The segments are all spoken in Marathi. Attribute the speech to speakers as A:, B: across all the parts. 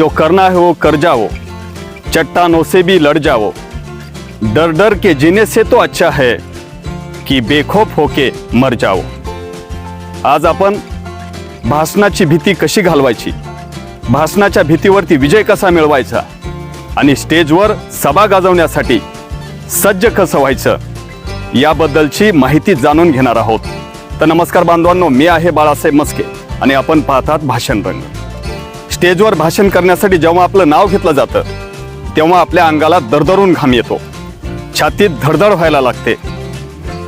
A: जो करना है वो कर जाओ। चट्टानों से भी लड़ जाओ। डर डर के जीने से तो अच्छा है की बेखोफ होके मर जाओ। आज आपण भाषणाची भीती कशी घालवायची? भाषणाच्या भीतीवरती विजय कसा मिळवायचा? आणि स्टेजवर सभा गाजवण्यासाठी सज्ज कसं व्हायचं? याबद्दलची माहिती जाणून घेणार आहोत. तर नमस्कार बांधवांनो मी आहे बाळासाहेब मस्के आणि आपण पाहतात भाषण रंग. स्टेजवर भाषण करण्यासाठी जेव्हा आपलं नाव घेतलं जातं तेव्हा आपल्या अंगाला दरदरून घाम येतो. छातीत धडधड व्हायला लागते.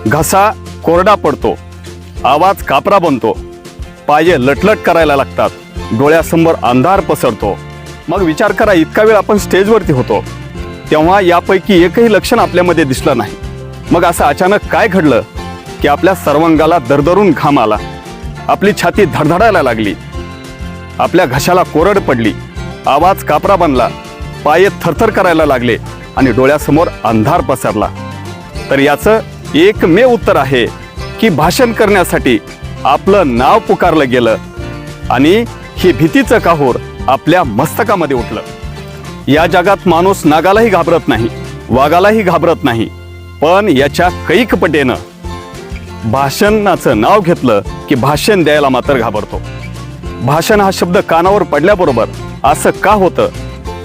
A: घसा कोरडा पडतो. आवाज कापरा बनतो. पाये लटलट करायला लागतात. डोळ्यासमोर अंधार पसरतो. मग विचार करा इतका वेळ आपण स्टेजवरती होतो. तेव्हा यापैकी एकही लक्षण आपल्यामध्ये दिसलं नाही. मग असं अचानक काय घडलं की आपल्या सर्वांगाला दरदरून घाम आला. आपली छाती धडधडायला लागली. आपल्या घशाला कोरड पडली. आवाज कापरा बनला. पाये थरथर करायला लागले आणि डोळ्यासमोर अंधार पसरला. तर याचं एकमेव उत्तर आहे की भाषण करण्यासाठी आपलं नाव पुकारलं गेलं आणि हे भीतीचं काहूर आपल्या मस्तकामध्ये उठलं. या जगात माणूस नागालाही घाबरत नाही वाघालाही घाबरत नाही पण याच्या कैकपटेनं भाषणाचं नाव घेतलं की भाषण द्यायला मात्र घाबरतो. भाषण हा शब्द कानावर पडल्याबरोबर असं का होतं?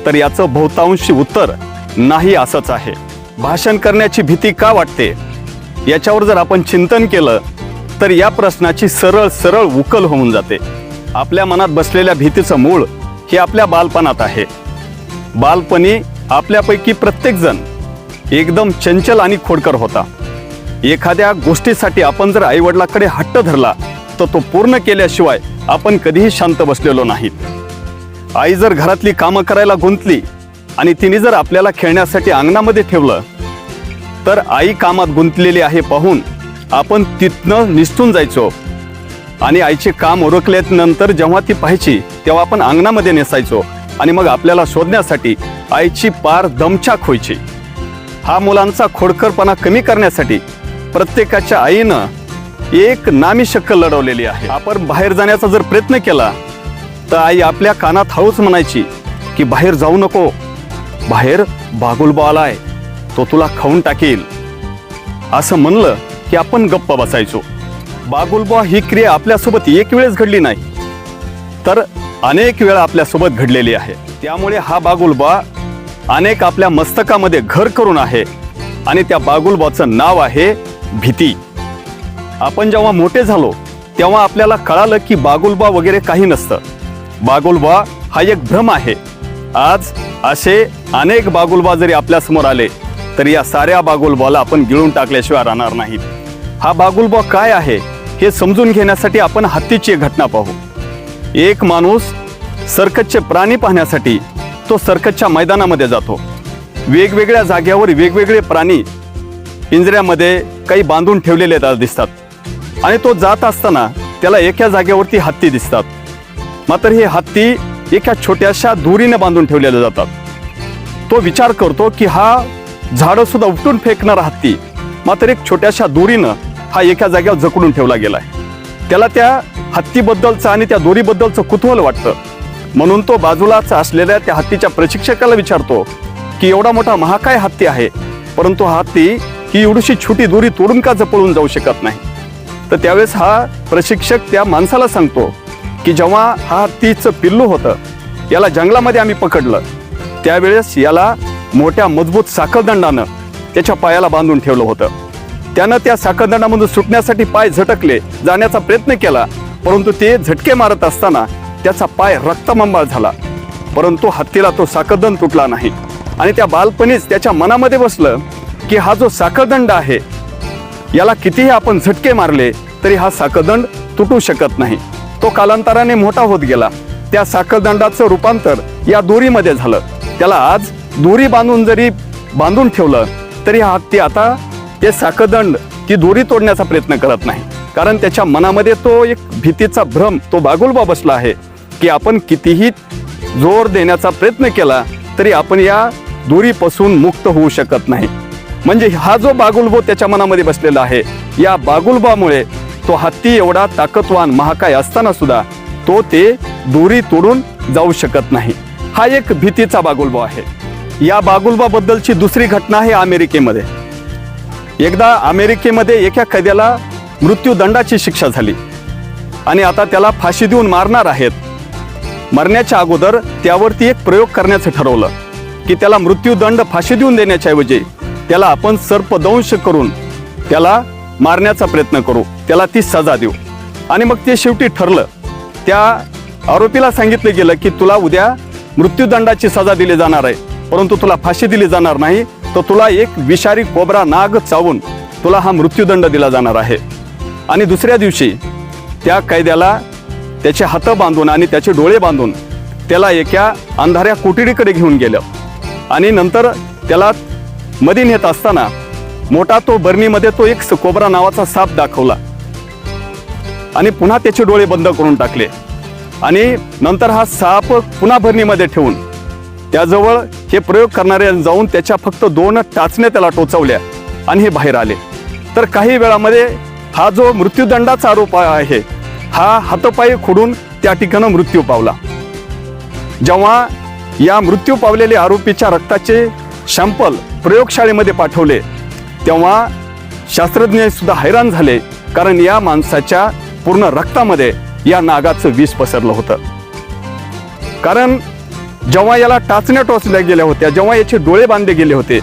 A: तर याचं बहुतांशी उत्तर नाही असंच आहे. भाषण करण्याची भीती का वाटते? याच्यावर जर आपण चिंतन केलं तर या प्रश्नाची सरळ सरळ उकल होऊन जाते. आपल्या मनात बसलेल्या भीतीचं मूळ हे आपल्या बालपणात आहे. बालपणी आपल्यापैकी प्रत्येकजण एकदम चंचल आणि खोडकर होता. एखाद्या गोष्टीसाठी आपण जर आईवडिलाकडे हट्ट धरला तर तो पूर्ण केल्याशिवाय आपण कधीही शांत बसलेलो नाहीत. आई जर घरातली कामं करायला गुंतली आणि तिने जर आपल्याला खेळण्यासाठी अंगणामध्ये ठेवलं तर आई कामात गुंतलेली आहे पाहून आपण तिथनं निसटून जायचो. आणि आईचे काम ओळखल्यानंतर जेव्हा ती पाहायची तेव्हा आपण अंगणामध्ये नेसायचो आणि मग आपल्याला शोधण्यासाठी आईची पार दमछाक व्हायची. हा मुलांचा खोडकरपणा कमी करण्यासाठी प्रत्येकाच्या आईनं एक नामी शक्कल लढवलेली आहे. आपण बाहेर जाण्याचा जर प्रयत्न केला तर आई आपल्या कानात हळूच म्हणायची की बाहेर जाऊ नको. बाहेर बागुलबा आलाय. तो तुला खाऊन टाकेल. असं म्हणलं की आपण गप्प बसायचो. बागुलबा ही क्रिया आपल्यासोबत एक वेळेस घडली नाही तर अनेक वेळा आपल्यासोबत घडलेली आहे. त्यामुळे हा बागुलबा अनेक आपल्या मस्तकामध्ये घर करून आहे आणि त्या बागुलबाचं नाव आहे भीती. आपण जेव्हा मोठे झालो तेव्हा आपल्याला कळालं की बागुलबा वगैरे काही नसतं. बागुलबा हा एक भ्रम आहे. आज असे अनेक बागुलबा जरी आपल्यासमोर आले तरी या साऱ्या बागुलबाला आपण गिळून टाकल्याशिवाय राहणार नाहीत. हा बागुलबा काय आहे हे समजून घेण्यासाठी आपण हत्तीची एक घटना पाहू. एक माणूस सर्कसचे प्राणी पाहण्यासाठी तो सर्कसच्या मैदानामध्ये जातो. वेगवेगळ्या जाग्यावर वेगवेगळे प्राणी पिंजऱ्यामध्ये काही बांधून ठेवलेले दिसतात. आणि तो जात असताना त्याला एका जागेवरती हत्ती दिसतात. मात्र हे हत्ती एका छोट्याशा दोरीने बांधून ठेवलेले जातात. तो विचार करतो की हा झाडं सुद्धा उपटून फेकणारा हत्ती मात्र एक छोट्याशा दोरीनं हा एका जागेवर जकडून ठेवला गेलाय. त्याला त्या हत्तीबद्दलचं आणि त्या दोरीबद्दलचं कुतूहल वाटतं. म्हणून तो बाजूलाच असलेल्या त्या हत्तीच्या प्रशिक्षकाला विचारतो की एवढा मोठा महाकाय हत्ती आहे परंतु हा हत्ती ही एवढीशी छोटी दोरी तोडून का जपळून जाऊ शकत नाही? तर त्यावेळेस हा प्रशिक्षक त्या माणसाला सांगतो की जेव्हा हा हत्तीचं पिल्लू होतं याला जंगलामध्ये आम्ही पकडलं त्यावेळेस याला मोठ्या मजबूत साखळदंडानं त्याच्या पायाला बांधून ठेवलं होतं. त्यानं त्या साखळदंडामधून सुटण्यासाठी पाय झटकले जाण्याचा प्रयत्न केला परंतु ते झटके मारत असताना त्याचा पाय रक्तमंबाळ झाला. परंतु हत्तीला तो साखळदंड तुटला नाही. आणि त्या बालपणीच त्याच्या मनामध्ये बसलं की हा जो साखळदंड आहे याला कितीही आपण झटके मारले तरी हा साखळदंड तुटू शकत नाही. तो कालांतराने मोठा होत गेला. त्या साखरदंडाचं रूपांतर या दोरीमध्ये झालं. त्याला आज दोरी बांधून जरी बांधून ठेवलं तरी हा हत्ती आता ते साखदंड ती दोरी तोडण्याचा प्रयत्न करत नाही. कारण त्याच्या मनामध्ये तो एक भीतीचा भ्रम तो बागुलबा बसला आहे की आपण कितीही जोर देण्याचा प्रयत्न केला तरी आपण या दोरीपासून मुक्त होऊ शकत नाही. म्हणजे हा जो बागुलबो त्याच्या मनामध्ये बसलेला आहे या बागुलबामुळे तो हत्ती एवढा ताकदवान महाकाय असताना सुद्धा तो ते दोरी तोडून जाऊ शकत नाही. हा एक भीतीचा बागुलबा आहे. या बागुलबाबद्दलची दुसरी घटना आहे अमेरिकेमध्ये. एकदा अमेरिकेमध्ये एका कैद्याला मृत्यूदंडाची शिक्षा झाली. आणि आता त्याला फाशी देऊन मारणार आहेत. मरण्याच्या अगोदर त्यावरती एक प्रयोग करण्याचं ठरवलं की त्याला मृत्यूदंड फाशी देऊन देण्याच्या ऐवजी त्याला आपण सर्पदंश करून त्याला मारण्याचा प्रयत्न करू. त्याला ती सजा देऊ. आणि मग ते शेवटी ठरलं. त्या आरोपीला सांगितलं गेलं की तुला उद्या मृत्यूदंडाची सजा दिली जाणार आहे. परंतु तुला फाशी दिली जाणार नाही. तर तुला एक विषारी कोबरा नाग चावून तुला हा मृत्यूदंड दिला जाणार आहे. आणि दुसऱ्या दिवशी त्या कैद्याला त्याचे हातं बांधून आणि त्याचे डोळे बांधून त्याला एका अंधाऱ्या कोठडीकडे घेऊन गेलं. आणि नंतर त्याला मध्ये नेत असताना मोठा तो बर्नीमध्ये तो एक कोबरा नावाचा साप दाखवला. आणि पुन्हा त्याचे डोळे बंद करून टाकले. आणि नंतर हा साप पुन्हा भरणीमध्ये ठेवून त्याजवळ हे प्रयोग करणारे जाऊन त्याच्या फक्त दोन टाचण्या त्याला टोचवल्या आणि हे बाहेर आले. तर काही वेळामध्ये हा जो मृत्यूदंडाचा आरोप आहे हा हातपायी खोडून त्या ठिकाणं मृत्यू पावला. जेव्हा या मृत्यू पावलेल्या आरोपीच्या रक्ताचे शॅम्पल प्रयोगशाळेमध्ये पाठवले. तेव्हा शास्त्रज्ञसुद्धा हैराण झाले कारण या माणसाच्या पूर्ण रक्तामध्ये या नागाचं विष पसरलं होतं. कारण जेव्हा याला टाचण्या टोचल्या गेल्या होत्या जेव्हा याचे डोळे बांधले गेले होते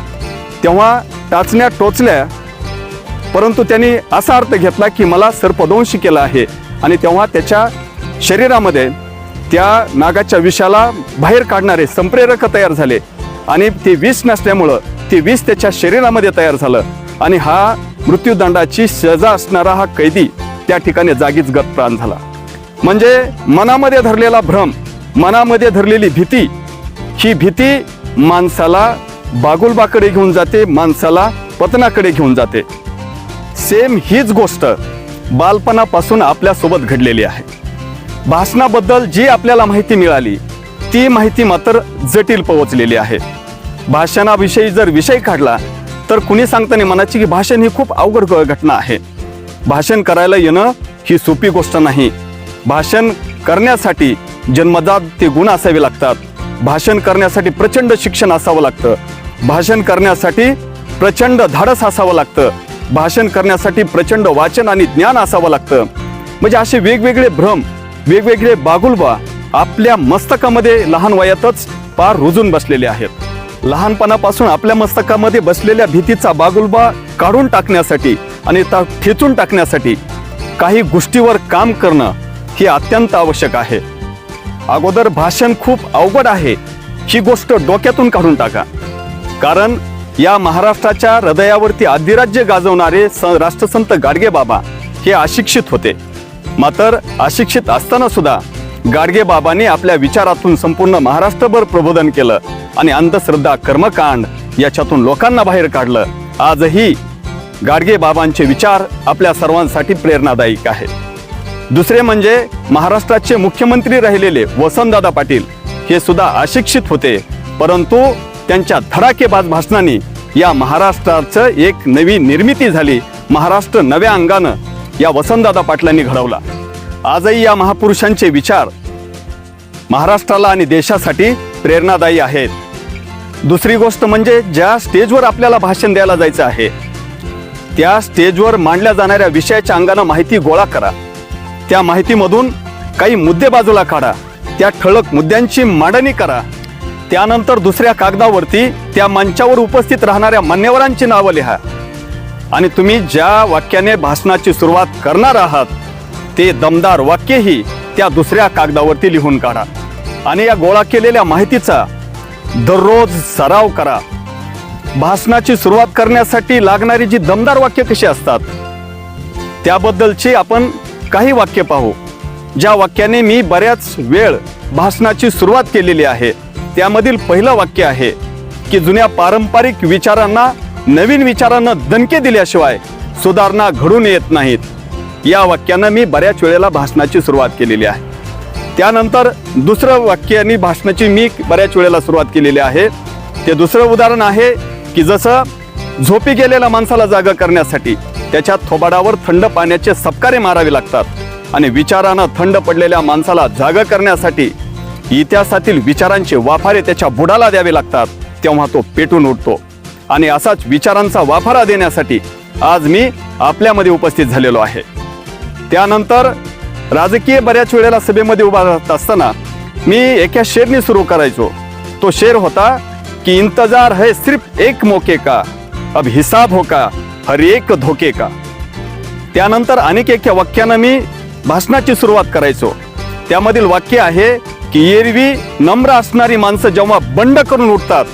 A: तेव्हा टाचण्या टोचल्या परंतु त्यांनी असा अर्थ घेतला की मला सर्पदंशी केला आहे आणि तेव्हा त्याच्या शरीरामध्ये त्या नागाच्या विषाला बाहेर काढणारे संप्रेरक तयार झाले आणि ते विष नसल्यामुळं ते विष त्याच्या शरीरामध्ये तयार झालं. आणि हा मृत्यूदंडाची सजा असणारा हा कैदी त्या ठिकाणी जागीच गतप्राण झाला. म्हणजे मनामध्ये धरलेला भ्रम मनामध्ये धरलेली भीती ही भीती माणसाला बागुलबाकडे घेऊन जाते माणसाला पतनाकडे घेऊन जाते. सेम हीच गोष्ट बालपणापासून आपल्यासोबत घडलेली आहे. भाषणाबद्दल जी आपल्याला माहिती मिळाली ती माहिती मात्र जटिल पोहोचलेली आहे. भाषणाविषयी जर विषय काढला तर कुणी सांगताना मनाची की भाषण ही खूप अवघड घटना आहे. भाषण करायला येणं ही सोपी गोष्ट नाही. भाषण करण्यासाठी जन्मजात ते गुण असावे लागतात. भाषण करण्यासाठी प्रचंड शिक्षण असावं लागतं. भाषण करण्यासाठी प्रचंड धाडस असावं लागतं. भाषण करण्यासाठी प्रचंड वाचन आणि ज्ञान असावं लागतं. म्हणजे असे वेगवेगळे भ्रम वेगवेगळे बागुलबा आपल्या मस्तकामध्ये लहान वयातच पार रुजून बसलेले आहेत. लहानपणापासून आपल्या मस्तकामध्ये बसलेल्या भीतीचा बागुलबा काढून टाकण्यासाठी आणि त्या ठेचून टाकण्यासाठी काही गोष्टीवर काम करणं हे अत्यंत आवश्यक आहे. अगोदर भाषण खूप अवघड आहे. ही गोष्ट डोक्यातून काढून टाका. कारण या महाराष्ट्राच्या हृदयावरती अधिराज्य गाजवणारे स राष्ट्रसंत गाडगे बाबा हे अशिक्षित होते. मात्र अशिक्षित असताना सुद्धा गाडगे बाबांनी आपल्या विचारातून संपूर्ण महाराष्ट्रभर प्रबोधन केलं आणि अंधश्रद्धा कर्मकांड याच्यातून लोकांना बाहेर काढलं. आजही गाडगे बाबांचे विचार आपल्या सर्वांसाठी प्रेरणादायक आहेत. दुसरे म्हणजे महाराष्ट्राचे मुख्यमंत्री राहिलेले वसंतदादा पाटील हे सुद्धा अशिक्षित होते परंतु त्यांच्या धडाकेबाज भाषणाने या महाराष्ट्राचं एक नवी निर्मिती झाली. महाराष्ट्र नव्या अंगानं या वसंतदादा पाटलांनी घडवला. आजही या महापुरुषांचे विचार महाराष्ट्राला आणि देशासाठी प्रेरणादायी आहेत. दुसरी गोष्ट म्हणजे ज्या स्टेजवर आपल्याला भाषण द्यायला जायचं आहे त्या स्टेजवर मांडल्या जाणाऱ्या विषयाच्या अंगानं माहिती गोळा करा. त्या माहितीमधून काही मुद्दे बाजूला काढा त्या ठळक मुद्द्यांची मांडणी करा. त्यानंतर दुसऱ्या कागदावरती त्या मंचावर उपस्थित राहणाऱ्या मान्यवरांची नावं लिहा. आणि तुम्ही ज्या वाक्याने भाषणाची सुरुवात करणार आहात ते दमदार वाक्यही त्या दुसऱ्या कागदावरती लिहून काढा. आणि या गोळा केलेल्या माहितीचा दररोज सराव करा. भाषणाची सुरुवात करण्यासाठी लागणारी जी दमदार वाक्य कशी असतात त्याबद्दलची आपण काही वाक्य पाहू. ज्या वाक्याने मी बऱ्याच वेळ भाषणाची सुरुवात केलेली आहे. त्यामधील पहिलं वाक्य आहे की जुन्या पारंपरिक विचारांना नवीन विचारांना दणके दिल्याशिवाय सुधारणा घडून येत नाहीत. या वाक्यानं मी बऱ्याच वेळेला भाषणाची सुरुवात केलेली आहे. त्यानंतर दुसरं वाक्याने भाषणाची मी बऱ्याच वेळेला सुरुवात केलेली आहे. ते दुसरं उदाहरण आहे की जसं झोपी गेलेल्या माणसाला जागा करण्यासाठी त्याच्या थोबाडावर थंड पाण्याचे सपकारे मारावे लागतात आणि विचारानं थंड पडलेल्या माणसाला जागा करण्यासाठी इतिहासातील विचारांचे वाफारे त्याच्या बुडाला द्यावे लागतात तेव्हा तो पेटून उठतो. आणि असाच विचारांचा वाफारा देण्यासाठी आज मी आपल्यामध्ये उपस्थित झालेलो आहे. त्यानंतर राजकीय बऱ्याच वेळेला सभेमध्ये उभा राहत असताना मी एका शेरने सुरू करायचो. तो शेर होता की इंतजार है सिर्फ एक मौके का अब हिसाब हो का हर एक धोके का. त्यानंतर अनेक एका वाक्यानं मी भाषणाची सुरुवात करायचो. त्यामधील वाक्य आहे की एरवी नम्र असणारी माणसं जेव्हा बंड करून उठतात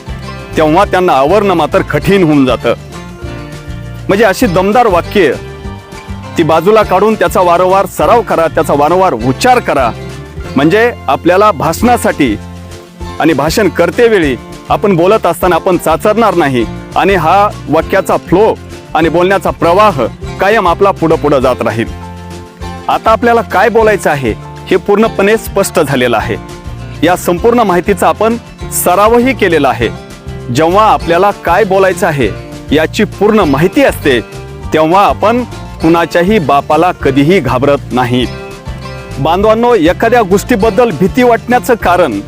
A: तेव्हा त्यांना आवरणं मात्र कठीण होऊन जातं. म्हणजे अशी दमदार वाक्य ती बाजूला काढून त्याचा वारंवार सराव करा त्याचा वारंवार उच्चार करा. म्हणजे आपल्याला भाषणासाठी आणि भाषण करतेवेळी आपण बोलत असताना आपण चाचरणार नाही आणि हा वाक्याचा फ्लो आणि बोलण्याचा प्रवाह कायम आपला पुढं पुढं जात राहील. आता आपल्याला काय बोलायचं आहे हे पूर्णपणे स्पष्ट झालेलं आहे. या संपूर्ण माहितीचा आपण सरावही केलेला आहे. जेव्हा आपल्याला काय बोलायचं आहे याची पूर्ण माहिती असते तेव्हा आपण कुणाच्याही बापाला कधीही घाबरत नाहीत. बांधवांनो एखाद्या गोष्टीबद्दल भीती वाटण्याचं कारण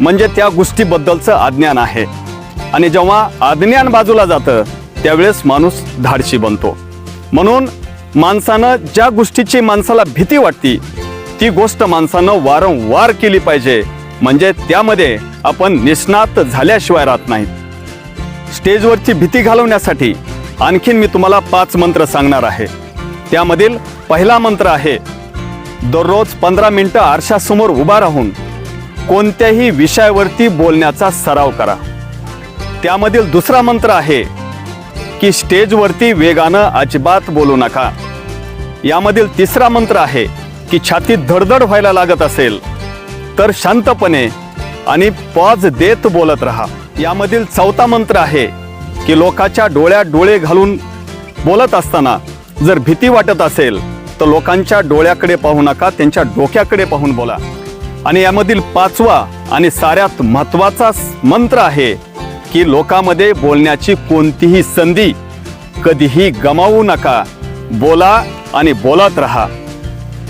A: म्हणजे त्या गोष्टीबद्दलचं अज्ञान आहे. आणि जेव्हा अज्ञान बाजूला जातं त्यावेळेस माणूस धाडशी बनतो. म्हणून माणसानं ज्या गोष्टीची माणसाला भीती वाटती ती गोष्ट माणसानं वारंवार केली पाहिजे. म्हणजे त्यामध्ये आपण निष्णात झाल्याशिवाय राहत नाहीत. स्टेजवरची भीती घालवण्यासाठी आणखीन मी तुम्हाला पाच मंत्र सांगणार आहे. त्यामधील पहिला मंत्र आहे दररोज पंधरा मिनटं आरशासमोर उभा राहून कोणत्याही विषयावरती बोलण्याचा सराव करा. त्यामधील दुसरा मंत्र आहे की स्टेजवरती वेगानं अजिबात बोलू नका. यामधील तिसरा मंत्र आहे की छातीत धडधड व्हायला लागत असेल तर शांतपणे आणि पॉज देत बोलत राहा. यामधील चौथा मंत्र आहे की लोकाच्या डोळ्यात डोळे घालून बोलत असताना जर भीती वाटत असेल तर लोकांच्या डोळ्याकडे पाहू नका त्यांच्या डोक्याकडे पाहून बोला. आणि यामधील पाचवा आणि साऱ्यात महत्त्वाचा मंत्र आहे की लोकांमध्ये बोलण्याची कोणतीही संधी कधीही गमावू नका. बोला आणि बोलत रहा.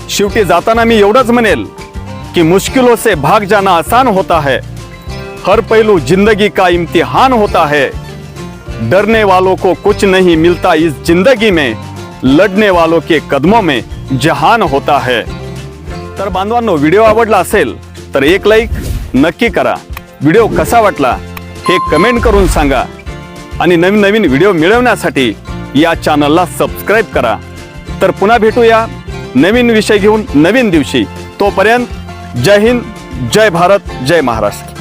A: शेवटी जाताना मी एवढंच म्हणेल कि मुश्किलों से भाग जाना आसान होता है हर पहलू जिंदगी का इम्तिहान होता है डरने वालों को कुछ नहीं मिलता इस जिंदगी में. लढने वालों के कदमों में जहान होता है। तर बांधवांनो व्हिडिओ आवडला असेल तर एक लाईक नक्की करा. व्हिडिओ कसा वाटला हे कमेंट करून सांगा. आणि नवीन नवीन व्हिडिओ मिळवण्यासाठी या चॅनलला सबस्क्राईब करा. तर पुन्हा भेटूया नवीन विषय घेऊन नवीन दिवशी. तोपर्यंत जय हिंद जय भारत जय महाराष्ट्र.